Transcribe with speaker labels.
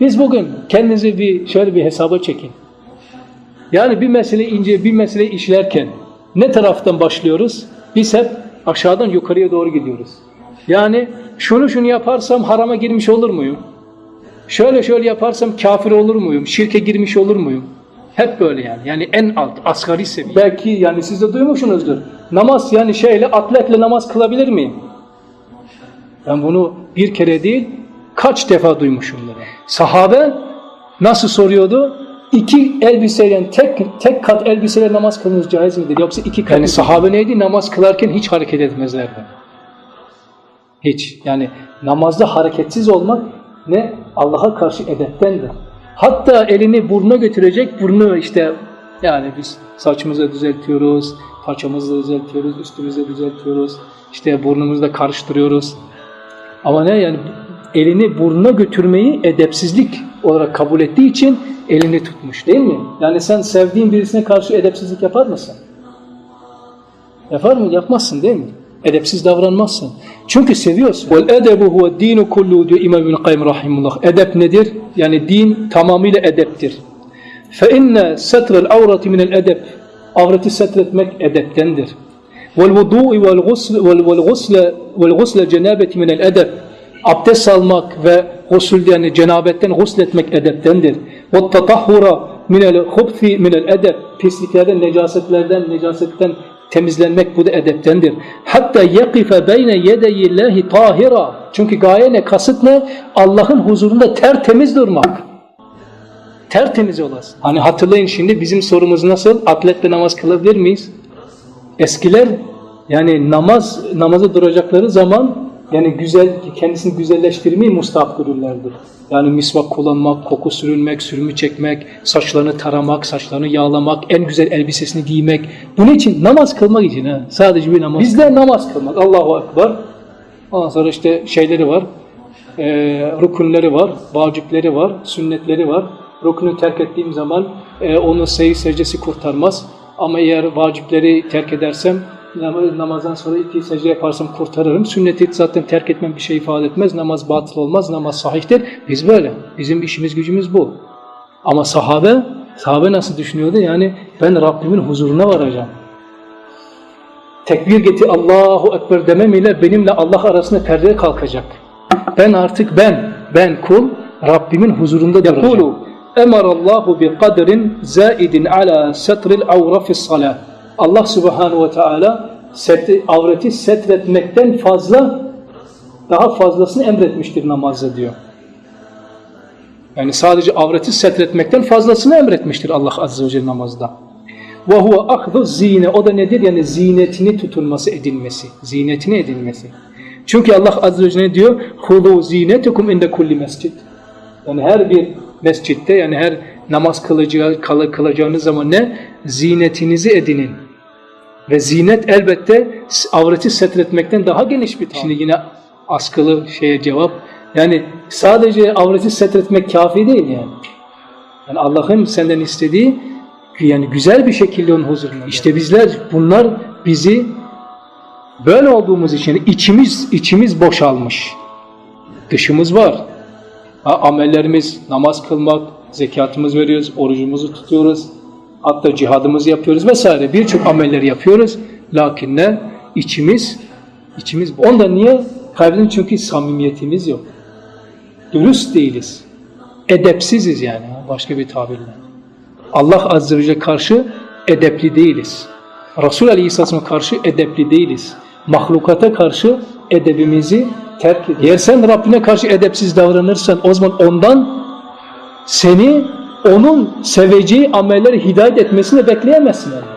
Speaker 1: Biz bugün kendinizi bir şöyle bir hesaba çekin. Yani bir mesele ince bir mesele işlerken ne taraftan başlıyoruz? Biz hep aşağıdan yukarıya doğru gidiyoruz. Yani şunu şunu yaparsam harama girmiş olur muyum? Şöyle şöyle yaparsam kafir olur muyum? Şirke girmiş olur muyum? Hep böyle yani. Yani en alt, asgari seviye. Belki yani siz de duymuşsunuzdur. Namaz yani şeyle atletle namaz kılabilir miyim? Ben bunu bir kere değil kaç defa duymuşumdur. Sahabe nasıl soruyordu? İki elbiseyle tek tek kat elbiseyle namaz kılınız caiz midir? Yoksa iki kat. Yani sahabe neydi? Namaz kılarken hiç hareket etmezlerdi. Hiç. Yani namazda hareketsiz olmak ne? Allah'a karşı edeptendir. Hatta elini burnuna götürecek, burnu işte yani biz saçımızı düzeltiyoruz, paçamızı düzeltiyoruz, üstümüzü düzeltiyoruz, işte burnumuzu da karıştırıyoruz. Ama ne yani elini burnuna götürmeyi edepsizlik olarak kabul ettiği için elini tutmuş değil mi? Yani sen sevdiğin birisine karşı edepsizlik yapar mısın? Yapar mı? Yapmazsın değil mi? Edepsiz davranmazsın. Çünkü seviyorsun. Vel edebu huve dinu kullu diyor İmam İbn Kayyim rahimullah. Edep nedir? Yani din tamamıyla edeptir. Fe inne setrel avrati minel edep. Avreti setretmek edeptendir. Vel vudu'i vel gusle vel gusle vel gusle cenabeti minel edep. Abdest almak ve gusül yani cenabetten gusletmek edeptendir. Ve tatahhura minel hubthi minel edep. Pisliklerden, necasetlerden, necasetten temizlenmek bu da edeptendir. Hatta yakife beyne yedeyillahi tahira. Çünkü gaye ne? Kasıt ne? Allah'ın huzurunda tertemiz durmak. Tertemiz olasın. Hani hatırlayın şimdi bizim sorumuz nasıl? Atletle namaz kılabilir miyiz? Eskiler yani namaz namaza duracakları zaman yani güzel kendisini güzelleştirmeyi mustahap görürlerdi. Yani misvak kullanmak, koku sürülmek, sürümü çekmek, saçlarını taramak, saçlarını yağlamak, en güzel elbisesini giymek. Bunun için namaz kılmak için ha. Sadece bir namaz. Bizde namaz kılmak. Allahu Ekber. Ondan sonra işte şeyleri var. E, rukunları var, vacipleri var, sünnetleri var. Rukunu terk ettiğim zaman e, onu seyir secdesi kurtarmaz. Ama eğer vacipleri terk edersem nam- namazdan sonra iki secde yaparsam kurtarırım. Sünneti zaten terk etmem bir şey ifade etmez. Namaz batıl olmaz, namaz sahihtir. Biz böyle. Bizim işimiz gücümüz bu. Ama sahabe, sahabe nasıl düşünüyordu? Yani ben Rabbimin huzuruna varacağım. Tekbir getir Allahu Ekber demem ile benimle Allah arasında perde kalkacak. Ben artık ben, ben kul Rabbimin huzurunda duracağım. Emarallahu bi kadrin zaidin ala setril avra fis salah. Allah Subhanahu ve Teala set, avreti setretmekten fazla daha fazlasını emretmiştir namazda diyor. Yani sadece avreti setretmekten fazlasını emretmiştir Allah Azze ve Celle namazda. Ve huve ahzu zine. O da nedir? Yani zinetini tutulması, edilmesi. Zinetini edilmesi. Çünkü Allah Azze ve Celle diyor Hudu zinetukum inde kulli mescid. Yani her bir mescitte yani her namaz kılacağı, kıla- kılacağınız zaman ne? Zinetinizi edinin. Ve zinet elbette avreti setretmekten daha geniş bir. Şimdi yine askılı şeye cevap. Yani sadece avreti setretmek kafi değil yani. Yani Allah'ın senden istediği yani güzel bir şekilde onun huzuruna. İşte bizler bunlar bizi böyle olduğumuz için içimiz içimiz boşalmış. Dışımız var. Ha, amellerimiz namaz kılmak, zekatımız veriyoruz, orucumuzu tutuyoruz. Hatta cihadımızı yapıyoruz vesaire. Birçok amelleri yapıyoruz. Lakin ne? İçimiz içimiz onda niye? Kalbin çünkü samimiyetimiz yok. Dürüst değiliz. Edepsiziz yani başka bir tabirle. Allah Azze ve Celle karşı edepli değiliz. Resul Aleyhisselam'a karşı edepli değiliz. Mahlukata karşı edebimizi terk ediyoruz. Eğer sen Rabbine karşı edepsiz davranırsan o zaman ondan seni onun seveceği amelleri hidayet etmesini bekleyemezsin. Yani.